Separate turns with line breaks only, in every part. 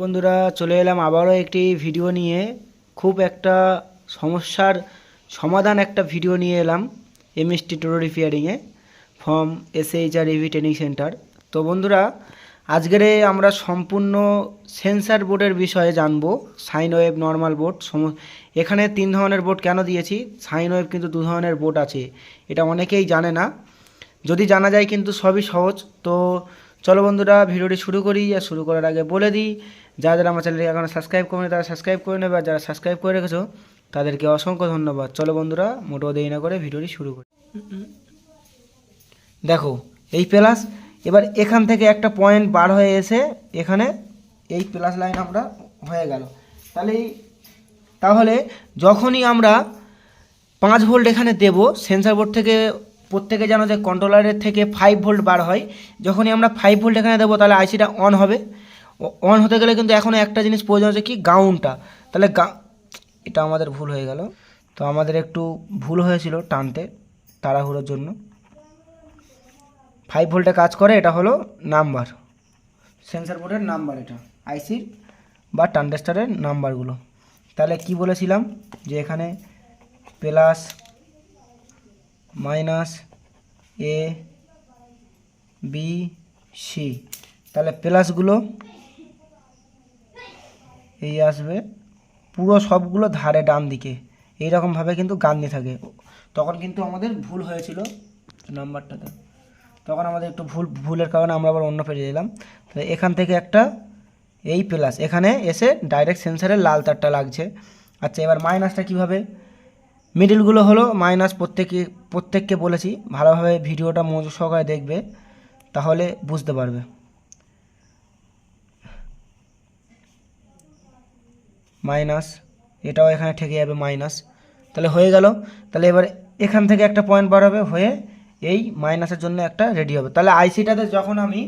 বন্ধুরা, চলে এলাম আবারও একটি ভিডিও নিয়ে। খুব একটা সমস্যার সমাধান একটা ভিডিও নিয়ে এলাম MST toto রিপেয়ারিংয়ে from SHR EV training centre তো বন্ধুরা, আজকের আমরা সম্পূর্ণ সেন্সার বোর্ডের বিষয়ে জানব সাইন ওয়েভ নর্মাল বোর্ড সম এখানে তিন ধরনের বোর্ড কেন দিয়েছি? সাইন ওয়েভ কিন্তু দু ধরনের বোর্ড আছে, এটা অনেকেই জানে না। যদি জানা যায় কিন্তু সবই সহজ। তো চলো বন্ধুরা, ভিডিওটি শুরু করি আর শুরু করার আগে বলে দিই, যারা যারা আমার চ্যানেলটি এখনও সাবস্ক্রাইব করেনি, তারা সাবস্ক্রাইব করে নেবে, আর যারা সাবস্ক্রাইব করে রেখেছো, তাদেরকে অসংখ্য ধন্যবাদ। চলো বন্ধুরা, মোটেও দেরি না করে ভিডিওটি শুরু করি। দেখো, এই প্লাস এবার এখান থেকে একটা পয়েন্ট বার হয়ে এসে এখানে এই প্লাস লাইন আমরা হয়ে গেল। তাহলে তাহলে যখনই আমরা পাঁচ ভোল্ট এখানে দেব সেন্সার বোর্ড থেকে প্রত্যেকে জানো যে কন্ট্রোলারের থেকে ফাইভ ভোল্ট বার হয়। যখনই আমরা ফাইভ ভোল্ট এখানে দেবো, তাহলে আইসিটা অন হবে। অন হতে গেলে কিন্তু এখন একটা জিনিস প্রয়োজন হচ্ছে কি? গাউনটা তাহলে গা এটা আমাদের ভুল হয়ে গেল। তো আমাদের একটু ভুল হয়েছিল টানতে তাড়াহুড়োর জন্য। ফাইভ ভোল্টে কাজ করে, এটা হলো নাম্বার সেন্সার বোর্ডের নাম্বার এটা আইসির বা ট্রানজিস্টারের নাম্বারগুলো তাহলে কি বলেছিলাম? যে এখানে plus minus A B C তাহলে প্লাসগুলো এই আসবে। পুরো সবগুলো ধারে ডান দিকে। এইরকমভাবে কিন্তু গান্ধি থাকে। তখন কিন্তু আমাদের ভুল হয়েছিল নাম্বারটাতে। তখন আমাদের একটু ভুল, ভুলের কারণে আমরা আবার অন্য পেজে দিলাম তাহলে এখান থেকে একটা এই প্লাস এখানে এসে ডাইরেক্ট সেন্সারের লাল তারটা লাগছে। আচ্ছা এবার মাইনাসটা কীভাবে? মিডিলগুলো হলো মাইনাস প্রত্যেকে, প্রত্যেককে বলেছি, ভালোভাবে ভিডিওটা মনোযোগ সহকারে দেখবে, তাহলে বুঝতে পারবে। মাইনাস এটাও এখানে ঠেকে যাবে মাইনাস তাহলে হয়ে গেল। তাহলে এবার এখান থেকে একটা পয়েন্ট বার হবে, হয়ে এই মাইনাসের জন্য একটা রেডি হবে। তাহলে আইসিটাতে যখন আমি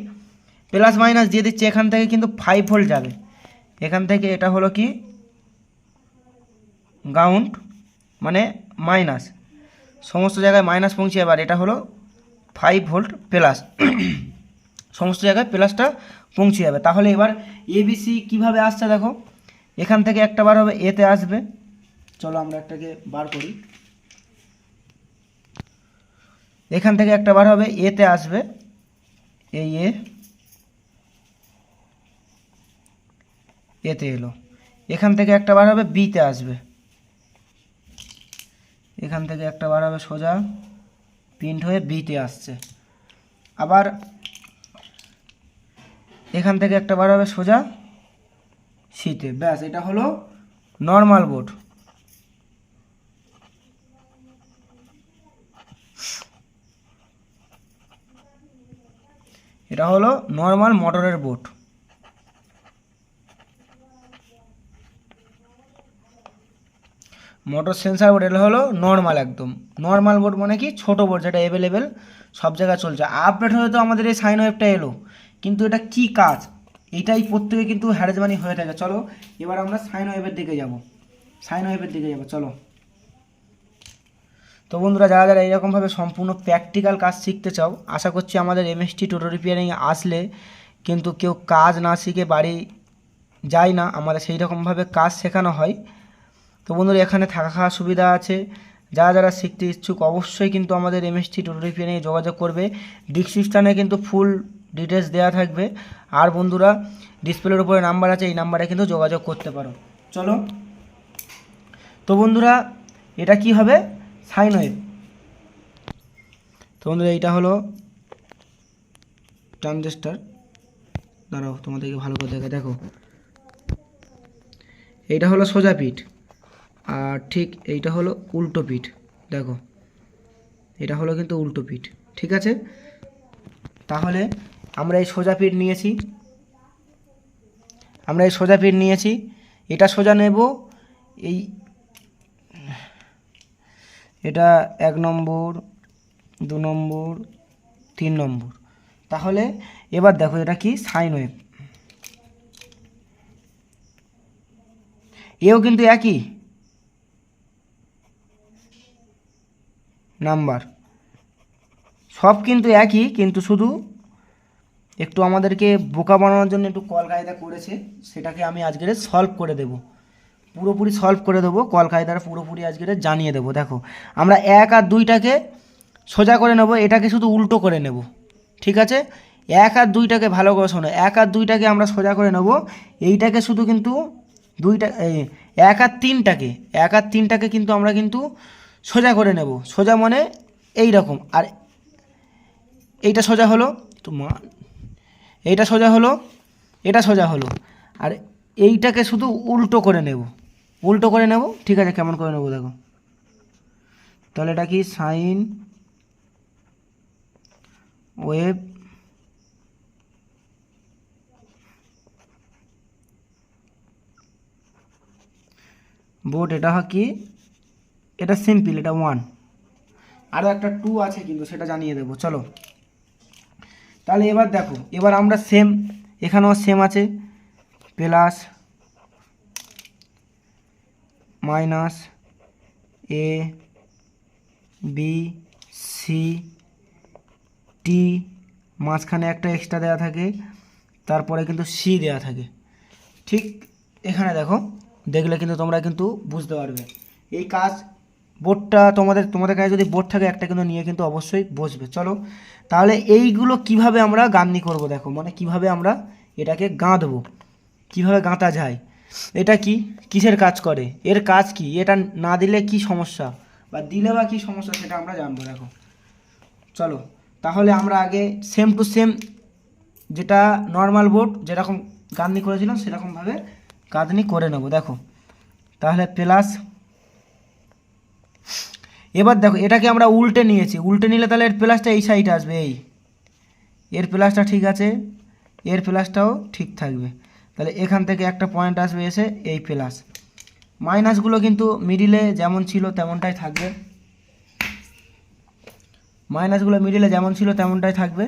প্লাস মাইনাস দিয়ে দিচ্ছি, এখান থেকে কিন্তু ফাইভ ভোল্ট যাবে। এখান থেকে এটা হলো কি? গাউন্ট মানে মাইনাস সমস্ত জায়গায় মাইনাস পৌঁছে এবার এটা হলো ফাইভ ভোল্ট প্লাস সমস্ত জায়গায় প্লাসটা পৌঁছে যাবে। তাহলে এবার এবিসি কীভাবে আসছে দেখো? এখান থেকে একটা বার হবে এতে আসবে। চলো আমরা একটাকে বার করি। এখান থেকে একটা বার হবে এতে আসবে। এই এ এতে এলো। এখান থেকে একটা বার হবে বিতে আসবে। এখান থেকে একটা বার হবে সোজা প্রিন্ট হয়ে বিতে আসছে। আবার এখান থেকে একটা বার হবে সোজা শীতে ব্যাস, এটা হলো নর্মাল বোর্ড এটা হলো নর্মাল মোটরের বোর্ড মোটর সেন্সার বোর্ড এটা হলো নর্মাল একদম। নর্মাল বোর্ড মানে কি? ছোটো বোর্ড যেটা অ্যাভেলেবেল সব জায়গায় চলছে। আপডেট হয়ে তো আমাদের এই সাইন ওয়েভটা এলো। কিন্তু এটা কি কাজ? এটাই প্রত্যেকে কিন্তু হ্যারেজমানি হয়ে থাকে। চলো, এবার আমরা সাইন ওয়েভের দিকে যাব। সাইন ওয়েভের দিকে যাব, চলো। তো বন্ধুরা, যারা যারা এইরকমভাবে সম্পূর্ণ প্র্যাকটিক্যাল কাজ শিখতে চাও, আশা করছি আমাদের এমএসটি টোটো রিপেয়ারিংয়ে আসলে কিন্তু কেউ কাজ না শিখে বাড়ি যায় না। আমাদের সেই রকমভাবে কাজ শেখানো হয়। তো বন্ধুরা, এখানে থাকা খাওয়ার সুবিধা আছে। যারা যারা শিখতে ইচ্ছুক, অবশ্যই কিন্তু আমাদের এমএসটি টোটো নিয়ে যোগাযোগ করবে। ডিসক্রিপশানে কিন্তু ফুল ডিটেলস দেওয়া থাকবে। আর বন্ধুরা ডিসপ্লের উপরে নাম্বার আছে, এই নাম্বারে কিন্তু যোগাযোগ করতে পারো। চলো। তো বন্ধুরা, এটা কি হবে? সাইন ওয়েভ তো বন্ধুরা, এইটা হলো ট্রানজেস্টার দাঁড়াও, তোমাদেরকে ভালো করে দেখে দেখো। এইটা হলো সোজা পিঠ। আর ঠিক এইটা হলো উল্টো পিঠ, দেখো। এটা হলো কিন্তু উল্টো পিঠ, ঠিক আছে? তাহলে আমরা এই সোজা পিঠ নিয়েছি। আমরা এই সোজা পিঠ নিয়েছি। এটা সোজা নেব, এই এটা এক নম্বর, দু নম্বর, তিন নম্বর। তাহলে এবার দেখো এটা কি সাইন ওয়েভ। এও কিন্তু একই। নাম্বার। সব কিন্তু একই, কিন্তু শুধু একটু আমাদেরকে বোকা বানানোর জন্য একটু কল কায়দা করেছে, সেটাকে আমি আজকের সলভ করে দেব। পুরোপুরি সলভ করে দেবো কল কায়দাটা পুরোপুরি আজকের জানিয়ে দেবো। দেখো, আমরা এক আর দুইটাকে সোজা করে নেব, এটাকে শুধু উল্টো করে নেব, ঠিক আছে? এক আর দুইটাকে ভালো করে শোনো, এক আর দুইটাকে আমরা সোজা করে নেব, এইটাকে শুধু কিন্তু দুইটা এক আর তিনটাকে, এক আর তিনটাকে কিন্তু আমরা কিন্তু সোজা করে নেব। সোজা মানে এই রকম আর এইটা সোজা হলো, তো মা, এইটা সোজা হলো, এটা সোজা হলো। আর এইটাকে শুধু উল্টো করে নেব। উল্টো করে নেব, ঠিক আছে, কেমন করে নেব দেখো। তাহলে এটা কি? সাইন ওয়েব বোর্ড, এটা কি? এটা সিম্পল এটা ওয়ান আরও একটা টু আছে কিন্তু, সেটা জানিয়ে দেবো, চলো। তাহলে এবার দেখো, এবার আমরা সেম এখানেও সেম আছে। Plus minus A B C টি মাঝখানে একটা এক্সট্রা দেওয়া থাকে, তারপরে কিন্তু সি দেওয়া থাকে। ঠিক এখানে দেখো, দেখলে কিন্তু তোমরা কিন্তু বুঝতে পারবে। এই কাজ বোর্ডটা তোমাদের তোমাদের কাছে যদি বোর্ড থাকে, একটা কিন্তু নিয়ে কিন্তু অবশ্যই বসবে। চলো, তাহলে এইগুলো কীভাবে আমরা গাঁথনি করব দেখো মানে কীভাবে আমরা এটাকে গাঁথবো কীভাবে গাঁথা যায়, এটা কি, কিসের কাজ করে, এর কাজ কি, এটা না দিলে কি সমস্যা, বা দিলে বা কী সমস্যা সেটা আমরা জানব, দেখো। চলো, তাহলে আমরা আগে সেম টু সেম যেটা নর্মাল বোর্ড, যেরকম গাঁথনি করেছিলাম, সেরকমভাবে গাঁথনি করে নেব, দেখো। তাহলে প্লাস এবার দেখো, এটাকে আমরা উল্টে নিয়েছি। উল্টে নিলে তাহলে এর প্লাসটা এই সাইড আসবে, এই। এর প্লাসটা ঠিক আছে, এর প্লাসটাও ঠিক থাকবে। তাহলে এখান থেকে একটা পয়েন্ট আসবে এসে এই প্লাস মাইনাসগুলো কিন্তু মিডিলে যেমন ছিল তেমনটাই থাকবে। মাইনাসগুলো মিডিলে যেমন ছিল তেমনটাই থাকবে।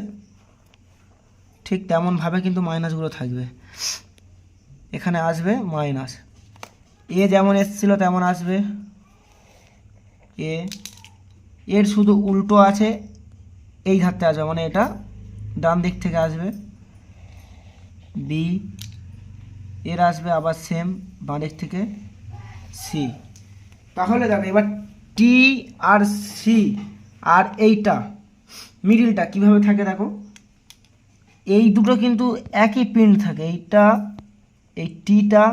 ঠিক তেমনভাবে কিন্তু মাইনাসগুলো থাকবে। এখানে আসবে মাইনাস এ যেমন এসেছিল তেমন আসবে। এ, এর শুধু উল্টো আছে, এই ধারতে আসবে মানে এটা ডান দিক থেকে আসবে। বি, এর আসবে আবার সেম বাঁ থেকে সি তাহলে দেখো, এবার টি আর সি আর এইটা মিডিলটা কীভাবে থাকে দেখো? এই দুটো কিন্তু একই প্রিন্ট থাকে, এইটা, এই টিটা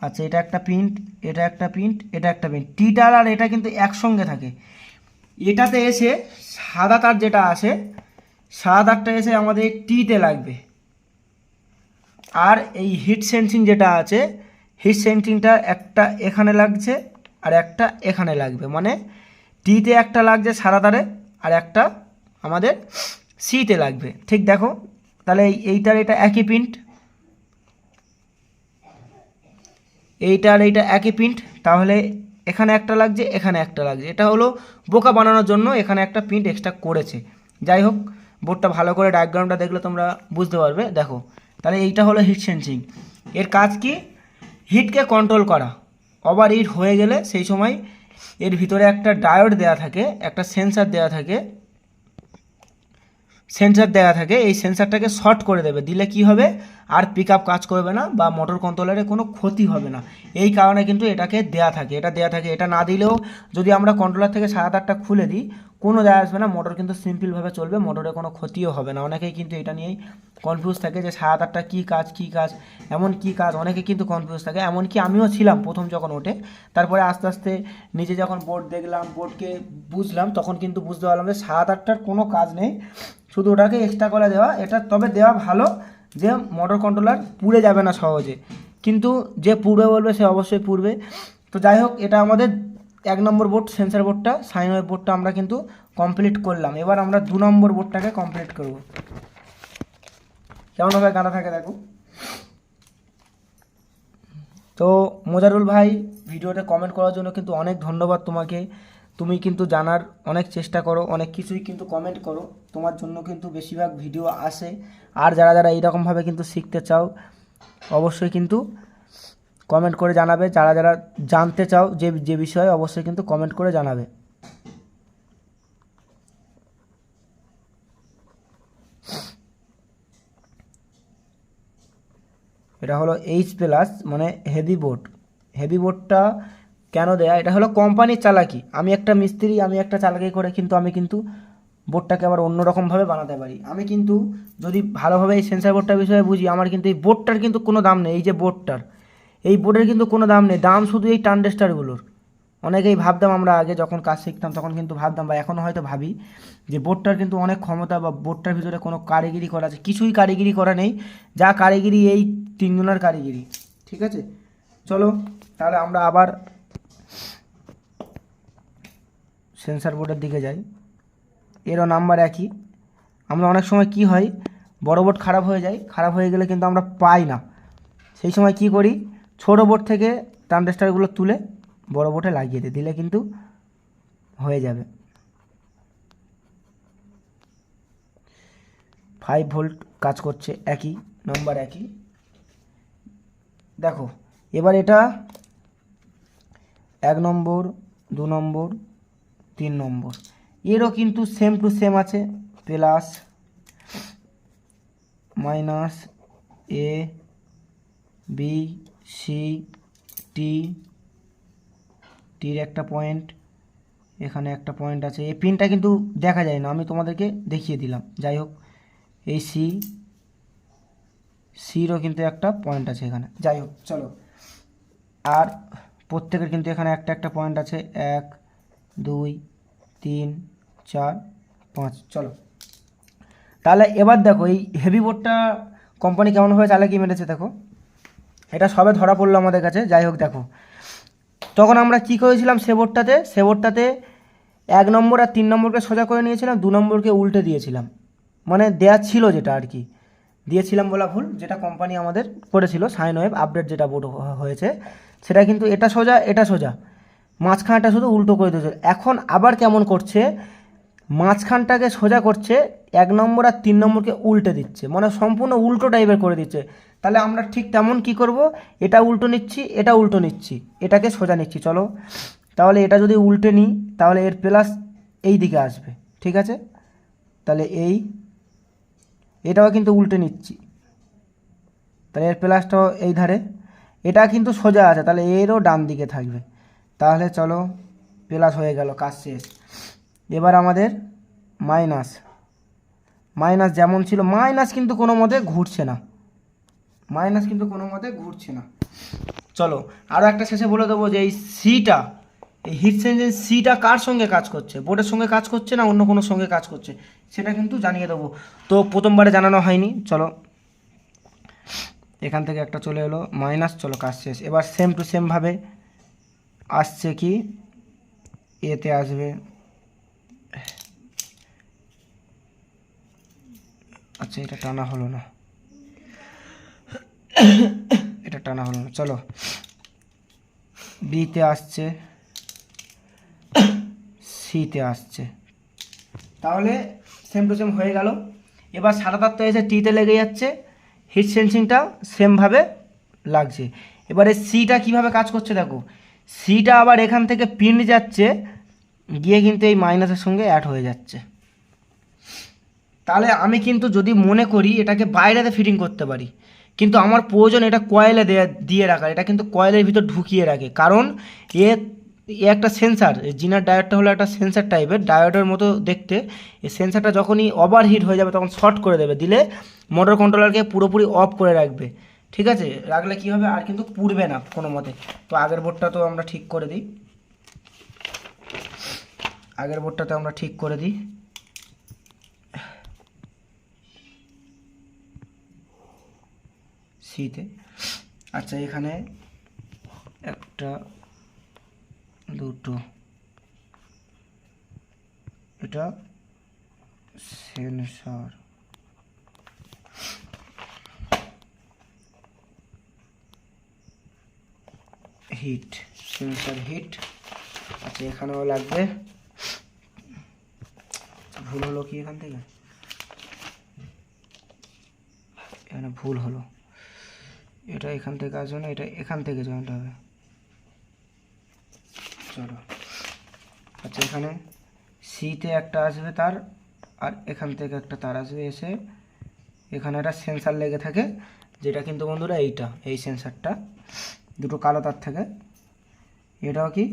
আচ্ছা এটা একটা প্রিন্ট এটা একটা প্রিন্ট এটা একটা প্রিন্ট টিটার আর এটা কিন্তু একসঙ্গে থাকে। এটাতে এসে সাদা তার যেটা আসে সাদা তারটা এসে আমাদের টিতে লাগবে। আর এই হিট সেন্সিং যেটা আছে হিট সেন্সিংটা একটা এখানে লাগছে আর একটা এখানে লাগবে। মানে টিতে একটা লাগছে সাদা তারে আর একটা আমাদের সিতে লাগবে। ঠিক দেখো? তাহলে এই- এইটার এটা একই প্রিন্ট এইটা আর এইটা একই প্রিন্ট তাহলে এখানে একটা লাগছে, এখানে একটা লাগছে। এটা হলো বোকা বানানোর জন্য এখানে একটা প্রিন্ট এক্সট্রা করেছে। যাই হোক, বোর্ডটা ভালো করে ডায়াগ্রামটা দেখলে তোমরা বুঝতে পারবে। দেখো, তাহলে এইটা হলো হিট সেন্সিং এর কাজ কি? হিটকে কন্ট্রোল করা। ওভার হিট হয়ে গেলে সেই সময় এর ভিতরে একটা ডায়োড দেওয়া থাকে, একটা সেন্সার দেওয়া থাকে। সেন্সার দেওয়া থাকে, এই সেন্সারটাকে শর্ট করে দেবে। দিলে কি হবে? আর পিক কাজ করবে না বা মোটর কন্ট্রোলারে কোনো ক্ষতি হবে না। এই কারণে কিন্তু এটাকে দেয়া থাকে। এটা দেয়া থাকে, এটা না দিলেও যদি আমরা কন্ট্রোলার থেকে সাদা তারটা খুলে দিই কোনো দেয়া আসবে না, মোটর কিন্তু সিম্পলভাবে চলবে, মোটরে কোনো ক্ষতিও হবে না। অনেকেই কিন্তু এটা নিয়েই কনফিউজ থাকে যে সাদা তারটা কী কাজ কী কাজ, এমন কী কাজ, অনেকে কিন্তু কনফিউজ থাকে। এমনকি আমিও ছিলাম প্রথম যখন ওঠে, তারপরে আস্তে আস্তে নিজে যখন বোর্ড দেখলাম বোর্ডকে বুঝলাম, তখন কিন্তু বুঝতে পারলাম যে সাদা তারটার কোনো কাজ নেই। শুধু ওটাকে এক্সট্রা করে দেওয়া, এটা তবে দেওয়া ভালো যে মোটর কন্ট্রোলার পুড়ে যাবে না সহজে। কিন্তু যে পুড়বে বলবে সে অবশ্যই পুড়বে। তো যাই হোক, এটা আমাদের এক নম্বর বোর্ড সেন্সার বোর্ডটা সাইন বোর্ডটা আমরা কিন্তু কমপ্লিট করলাম। এবার আমরা দু নম্বর বোর্ডটাকে কমপ্লিট করব। কেমনভাবে গাঁদা থাকে দেখো। তো মোজারুল ভাই, ভিডিওতে কমেন্ট করার জন্য কিন্তু অনেক ধন্যবাদ তোমাকে। তুমি কিন্তু জানার অনেক চেষ্টা করো, অনেক কিছুই কিন্তু কমেন্ট করো। তোমার জন্য কিন্তু বেশিরভাগ ভিডিও আসে। আর যারা যারা এইরকমভাবে কিন্তু শিখতে চাও, অবশ্যই কিন্তু কমেন্ট করে জানাবে। যারা যারা জানতে চাও যে যে বিষয়ে, অবশ্যই কিন্তু কমেন্ট করে জানাবে। এটা হলো এইচ প্লাস মানে হেভি বোর্ড হেভি বোর্ডটা কেন দেয়া? এটা হলো কোম্পানির চালাকি। আমি একটা মিস্ত্রি, আমি একটা চালাকি করে কিন্তু আমি কিন্তু বোর্ডটাকে আবার অন্যরকমভাবে বানাতে পারি। আমি কিন্তু যদি ভালোভাবে এই সেন্সার বোর্ডটার বিষয়ে বুঝি, আমার কিন্তু এই বোর্ডটার কিন্তু কোনো দাম নেই, এই যে বোর্ডটার এই বোর্ডের কিন্তু কোনো দাম নেই। দাম শুধু এই ট্রানডেস্টারগুলোর অনেকেই ভাবতাম আমরা আগে যখন কাজ শিখতাম তখন কিন্তু ভাবতাম বা এখনও হয়তো ভাবি যে বোর্ডটার কিন্তু অনেক ক্ষমতা বা বোর্ডটার ভিতরে কোনো কারিগিরি করা আছে। কিছুই কারিগিরি করা নেই। যা কারিগিরি এই তিনজনের কারিগরি। ঠিক আছে? চলো, তাহলে আমরা আবার সেন্সার বোর্ডের দিকে যাই। এরও নাম্বার একই। আমরা অনেক সময় কি হয়, বড় বোর্ড খারাপ হয়ে যায়। খারাপ হয়ে গেলে কিন্তু আমরা পাই না। সেই সময় কি করি ছোটো বোর্ড থেকে ট্রানজিস্টারগুলো তুলে বড় বোর্ডে লাগিয়ে দিই দিলে কিন্তু হয়ে যাবে। ফাইভ ভোল্ট কাজ করছে একই নম্বর একই। দেখো, এবার এটা এক নম্বর, দু নম্বর, তিন নম্বর। এরও কিন্তু সেম টু সেম আছে plus minus A B C টি টির একটা পয়েন্ট এখানে একটা পয়েন্ট আছে। এই পিনটা কিন্তু দেখা যায় না, আমি তোমাদেরকে দেখিয়ে দিলাম। যাই হোক, এই সি সিরও কিন্তু একটা পয়েন্ট আছে এখানে। যাই হোক, চলো। আর প্রত্যেকের কিন্তু এখানে একটা একটা পয়েন্ট আছে। এক, দুই, তিন, চার, পাঁচ। চলো। তাহলে এবার দেখো, এই হেভি বোর্ডটা কোম্পানি কেমনভাবে চালাকি মেরেছে দেখো। এটা সবে ধরা পড়ল আমাদের কাছে, যাই হোক দেখো। তখন আমরা কি করেছিলাম সে বোর্ডটাতে? সে বোর্ডটাতে এক নম্বর আর তিন নম্বরকে সোজা করে নিয়েছিলাম, দু নম্বরকে উল্টে দিয়েছিলাম। মানে দেয়া ছিল যেটা আর কি। দিয়েছিলাম বলা ভুল, যেটা কোম্পানি আমাদের করেছিল সাইন ওয়েব আপডেট যেটা বোর্ড হয়েছে। সেটা কিন্তু এটা সোজা এটা সোজা। মাঝখানটা শুধু উল্টো করে দিয়েছে। এখন আবার কেমন করছে? মাঝখানটাকে সোজা করছে, এক নম্বর আর তিন নম্বরকে উল্টে দিচ্ছে মানে সম্পূর্ণ উল্টো টাইপের করে দিচ্ছে। তাহলে আমরা ঠিক তেমন কি করব? এটা উল্টো নিচ্ছি, এটা উল্টো নিচ্ছি, এটাকে সোজা নিচ্ছি, চলো। তাহলে এটা যদি উল্টে নিই, তাহলে এর প্লাস এই দিকে আসবে, ঠিক আছে? তাহলে এই, এটাও কিন্তু উল্টে নিচ্ছি। তাহলে এর প্লাসটাও এই ধারে। এটা কিন্তু সোজা আছে, তাহলে এরও ডান দিকে থাকবে। তাহলে চলো প্লাস হয়ে গেল, কাজ শেষ। এবার আমাদের মাইনাস। মাইনাস যেমন ছিল, মাইনাস কিন্তু কোনো মতে ঘুরছে না। মাইনাস কিন্তু কোনো মতে ঘুরছে না। চলো আরও একটা শেষে বলে দেবো যে এই সিটা এই হিট সিটা কার সঙ্গে কাজ করছে? বোর্ডের সঙ্গে কাজ করছে না অন্য কোনো সঙ্গে কাজ করছে? সেটা কিন্তু জানিয়ে দেবো। তো প্রথমবারে জানানো হয়নি। চলো, এখান থেকে একটা চলে এলো। মাইনাস, চলো কাজ শেষ। এবার সেম টু সেমভাবে আসছে কি? এতে আসবে। আচ্ছা এটা টানা হলো না। এটা টানা হলো না। চলো। বিতে আসছে। সিতে আসছে। তাহলে সেম টু সেম হয়ে গেল। এবার সাদা তার তো এসে টিতে লেগে যাচ্ছে। হিট সেন্সিংটা সেমভাবে লাগছে। এবারে সিটা কীভাবে কাজ করছে দেখো। সিটা আবার এখান থেকে পিন যাচ্ছে। গিয়ে কিন্তু এই মাইনাসের সঙ্গে অ্যাড হয়ে যাচ্ছে। তাহলে আমি কিন্তু যদি মনে করি এটাকে বাইরেতে ফিটিং করতে পারি, কিন্তু আমার প্রয়োজন এটা কয়েলে দেয়া রাখার এটা কিন্তু কয়েলের ভিতর ঢুকিয়ে রাখে। কারণ এ এ একটা সেন্সার জিনার ডায়োডটা হলো একটা সেন্সার টাইপের ডায়োডের মতো দেখতে এই সেন্সারটা যখনই ওভার হিট হয়ে যাবে তখন শর্ট করে দেবে, দিলে মোটর কন্ট্রোলারকে পুরোপুরি অফ করে রাখবে। ঠিক আছে? রাখলে কী হবে? আর কিন্তু পুড়বে না কোনো মতে। তো আগের বোর্ডটা তো আমরা ঠিক করে দিই। আগের বোর্ডটাতে আমরা ঠিক করে দিই। সিতে আচ্ছা এখানে একটা, দুটো, এটা সেন্সর। Heat sensor hit. আচ্ছা এখানেও লাগবে। ভুল হলো কি এখান থেকে? এখানে ভুল হলো। এটা এখান থেকে আসবে না, এটা এখান থেকে জয়েন্ট হবে। চলো। আচ্ছা এখানে সিতে একটা আসবে তার, আর এখান থেকে একটা তার আসবে এসে। এখানে একটা সেন্সার লেগে থাকে, যেটা কিন্তু বন্ধুরা এইটা, এই সেন্সারটা দুটো কালো তার থাকে। এটাও কি?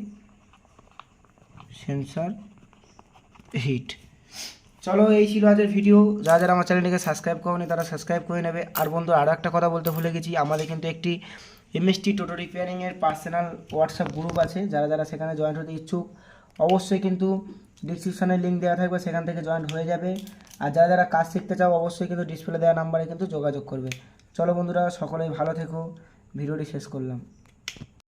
সেন্সার হিট চলো, এই ছিল আজকের ভিডিও যারা যারা আমার চ্যানেলটিকে সাবস্ক্রাইব করেনি, তারা সাবস্ক্রাইব করে নেবে। আর বন্ধু আরও একটা কথা বলতে ভুলে গেছি, আমাদের কিন্তু একটি এমএসটি টোটো রিপেয়ারিংয়ের পার্সোনাল হোয়াটসঅ্যাপ গ্রুপ আছে। যারা যারা সেখানে জয়েন্ট হতে ইচ্ছুক, অবশ্যই কিন্তু ডিসক্রিপশানে লিঙ্ক দেওয়া থাকবে, সেখান থেকে জয়েন্ট হয়ে যাবে। আর যারা যারা কাজ শিখতে চাও, অবশ্যই কিন্তু ডিসপ্লে দেওয়া নাম্বারে কিন্তু যোগাযোগ করবে। চলো বন্ধুরা, সকলেই ভালো থেকো। ভিডিওটি শেষ করলাম।